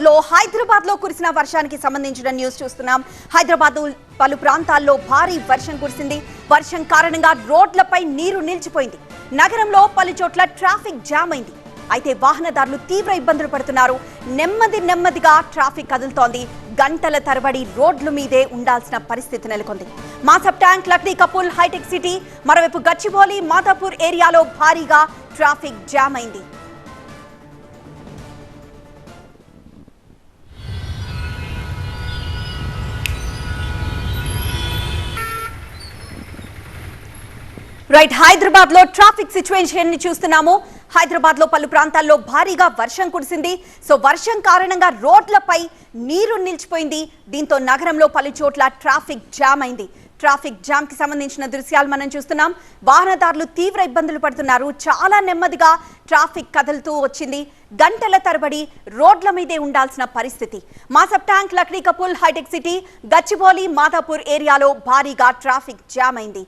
లో హైదరాబాద్లో కురిసిన వర్షానికి సంబంధించిన న్యూస్ చూస్తున్నాం. హైదరాబాద్ పలు ప్రాంతాల్లో భారీ వర్షం కురిసింది. వర్షం కారణంగా రోడ్లపై నీరు నిలిచిపోయింది. నగరంలో పలు చోట్ల ట్రాఫిక్ జామ్ అయింది. అయితే వాహనదారులు తీవ్ర ఇబ్బందులు పడుతున్నారు. నెమ్మది నెమ్మదిగా ట్రాఫిక్ కదులుతోంది. గంటల తరబడి రోడ్ల మీదే ఉండాల్సిన పరిస్థితి నెలకొంది. Masab tank Lakdikapul hitech city మరోవైపు గచ్చిబౌలి మాధాపూర్ ఏరియాలో భారీగా ట్రాఫిక్ జామ్ అయింది. రైట్ హైదరాబాద్లో ట్రాఫిక్ సిచ్యువేషన్ని చూస్తున్నాము. హైదరాబాద్లో పలు ప్రాంతాల్లో భారీగా వర్షం కురిసింది. సో వర్షం కారణంగా రోడ్లపై నీరు నిలిచిపోయింది. దీంతో నగరంలో పలు చోట్ల ట్రాఫిక్ జామ్ అయింది. ట్రాఫిక్ జామ్కి సంబంధించిన దృశ్యాలు మనం చూస్తున్నాం. వాహనదారులు తీవ్ర ఇబ్బందులు పడుతున్నారు. చాలా నెమ్మదిగా ట్రాఫిక్ కదులుతూ వచ్చింది. గంటల తరబడి రోడ్ల మీదే ఉండాల్సిన పరిస్థితి. మాసబ్ ట్యాంక్ లక్డీకపుల్ హైటెక్ సిటీ గచ్చిబౌలి మాధాపూర్ ఏరియాలో భారీగా ట్రాఫిక్ జామ్ అయింది.